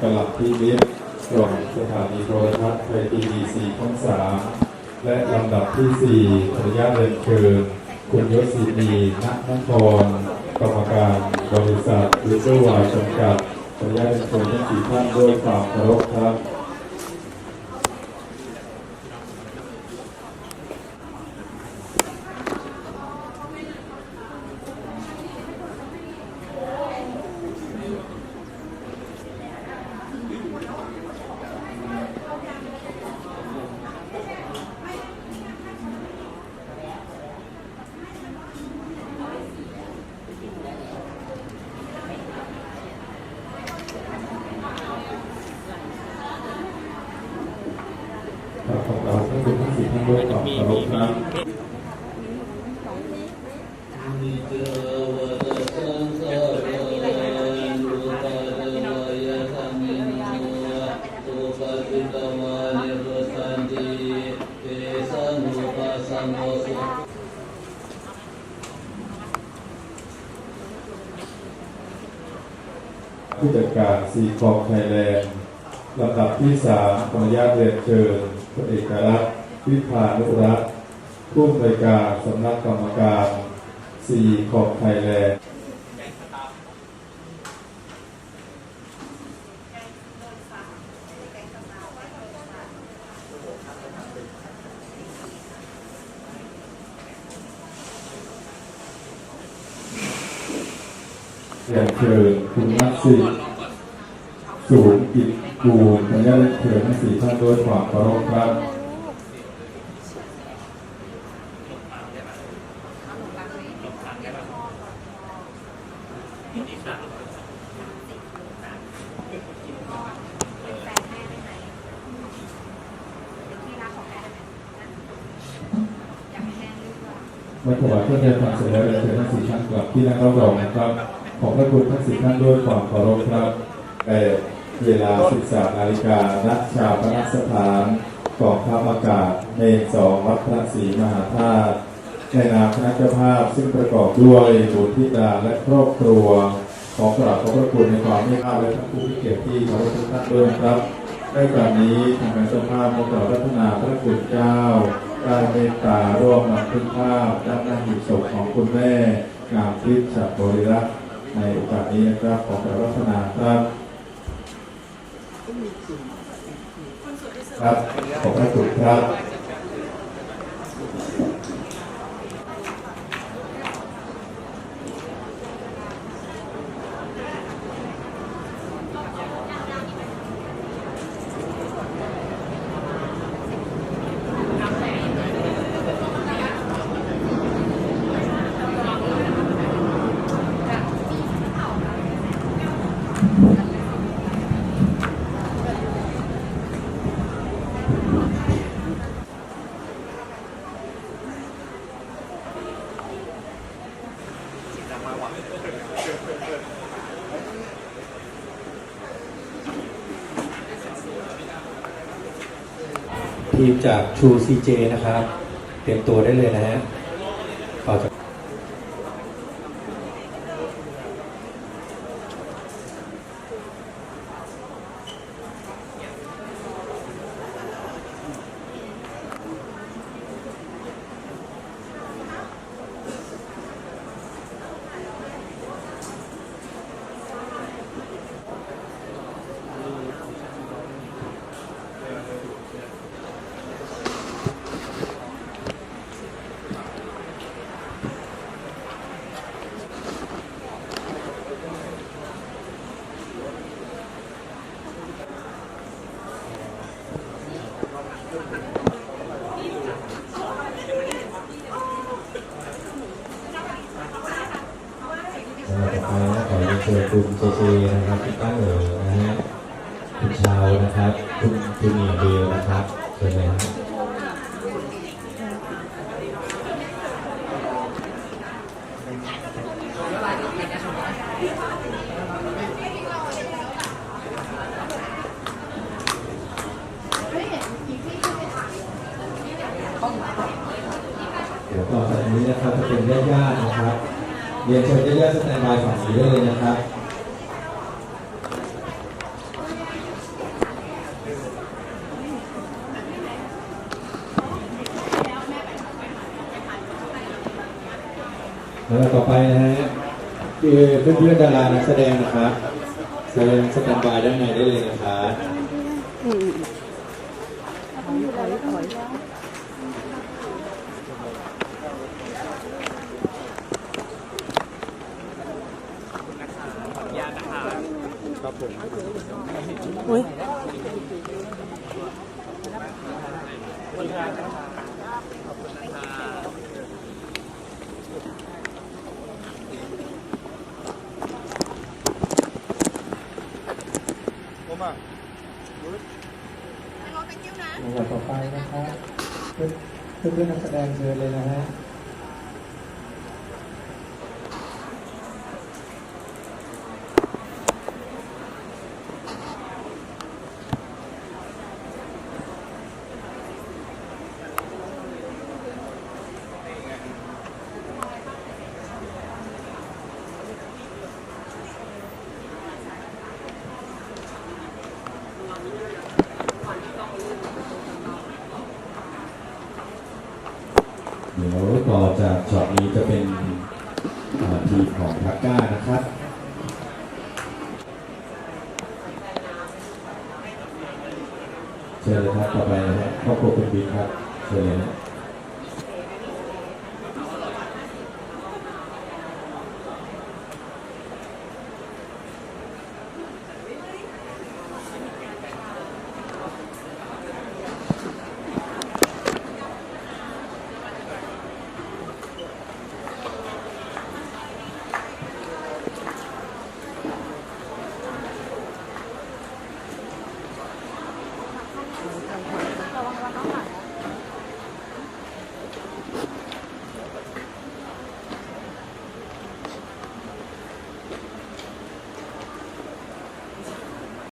กลับที่เลียบกล่องสถานีโทรทัศน์ไทยทีวีสีช่องสามและลำดับที่สี่ขออนุญาตเรียนเชิญคุณยศศินีนักนครกรรมการบริษัทลิเวอร์วายจำกัดขออนุญาตเรียนเชิญทั้งสี่ท่านด้วยความเคารพครับ ขอขอบคุณ ทั้งสี่ท่านด้วยความเคารพครับผู้จัดการซีคอมไทยแลนด์ลำดับที่สามขออนุญาตเรียนเชิญพลเอกรัตน์ วิพานุรัตน์ผู้อำนวยการสำนักกรรมการซีคอมไทยแลนด์เรียนเชิญคุณนัทสิทธิ์สูงกิจกูลขออนุญาตเรียนเชิญทั้งสี่ท่านด้วยความเคารพครับ เมื่อถวายเครื่องเทียนความเสร็จแล้วเรียนเชิญทั้งสี่ท่านกลับที่นั่งรับรองนะครับ ขอบพระคุณทั้งสี่ท่านด้วยความเคารพครับแต่เวลา 13นาฬิกาณชาพนัสถานกองทัพอากาศเมนสองวัดพระศรีมหาธาตุในนามคณะเจ้าภาพซึ่งประกอบด้วยบุตรธิดาและครอบครัว ขอกราบขอบพระคุณในความเมตตาและทั้งผู้ที่เกียรติที่เคารพทุกท่านด้วยนะครับในการนี้ทางการเจ้าภาพขอกราบรัตนาพระคุณเจ้า ได้เมตตาร่วมนำขึ้นภาพด้านหน้าหีบศพของคุณแม่งามทิพย์ฉัตรบริรักษ์ในโอกาสนี้นะครับขอกราบรัตนาครับครับขอบพระคุณครับ ทีมจาก True CJ นะครับ เตรียมตัวได้เลยนะฮะต่อจาก สำหรับต่อไปนะ ขอเรียนเชิญคุณเจเจนะครับพี่ตั้งเหนือนะฮะคุณชาวนะครับ คุณคุณเนียเบลนะครับเชิญเลยครับ นะครับจะเป็นญาติญาตินะครับ เรียนเชิญญาติญาติสแตนบายฝั่งนี้ได้เลยนะครับแล้วต่อไปนะฮะคือเพื่อนๆดารานักแสดงนะครับแสดงสแตนบายด้านในได้เลยนะครับ ลำดับต่อไปนะครับเพื่อนเพื่อนๆนักแสดงเชิญเลยนะฮะ เดี๋ยวต่อจากช็อตนี้จะเป็นอ่าทีมของทักก้านะครับเชิญเลยครับต่อไปนะฮะครอบครัวคุณบิ๊กครับเชิญเลยนะ